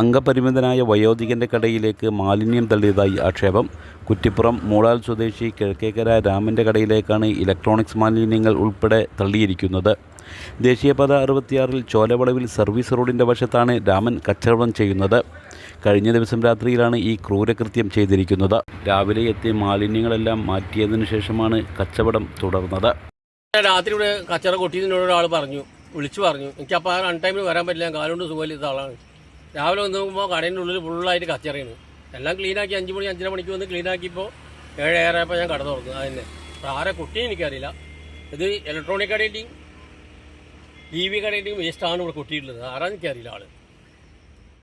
അംഗപരിമിതനായ വയോധികന്റെ കടയിലേക്ക് മാലിന്യം തള്ളിയതായി ആക്ഷേപം. കുറ്റിപ്പുറം മൂളാൽ സ്വദേശി കിഴക്കേക്കര രാമന്റെ കടയിലേക്കാണ് ഇലക്ട്രോണിക്സ് മാലിന്യങ്ങൾ ഉൾപ്പെടെ തള്ളിയിരിക്കുന്നത്. ദേശീയപാത അറുപത്തിയാറിൽ ചോലവളവിൽ സർവീസ് റോഡിന്റെ വശത്താണ് രാമൻ കച്ചവടം ചെയ്യുന്നത്. കഴിഞ്ഞ ദിവസം രാത്രിയിലാണ് ഈ ക്രൂരകൃത്യം ചെയ്തിരിക്കുന്നത്. രാവിലെ എത്തി മാലിന്യങ്ങളെല്ലാം മാറ്റിയതിനു ശേഷമാണ് കച്ചവടം തുടർന്നത്. രാത്രി ഇവിടെ കച്ചറ കൊട്ടിയതിനോട് ഒരാൾ പറഞ്ഞു വിളിച്ചു പറഞ്ഞു എനിക്ക് അപ്പോൾ ആ റൺ ടൈമിൽ വരാൻ പറ്റില്ല കാലുകൊണ്ട് സുഖമില്ലാത്ത ആളാണ്. രാവിലെ വന്ന് നോക്കുമ്പോൾ കടേന്റെ ഉള്ളിൽ ഫുള്ളായിട്ട് കച്ചറയാണ് എല്ലാം ക്ലീനാക്കി അഞ്ച് മണി അഞ്ചര മണിക്ക് വന്ന് ക്ലീനാക്കിയപ്പോൾ ഏഴ് ഏറെയപ്പോൾ ഞാൻ കട തുറന്നു. അപ്പോൾ ആരെ കുട്ടി എനിക്കറിയില്ല. ഇത് ഇലക്ട്രോണിക് കടയുടെയും ടി വി കടയുടെയും വേസ്റ്റാണ് ഇവിടെ കുട്ടിയിട്ടുള്ളത് ആരാണെന്ന് എനിക്കറിയില്ല ആൾ.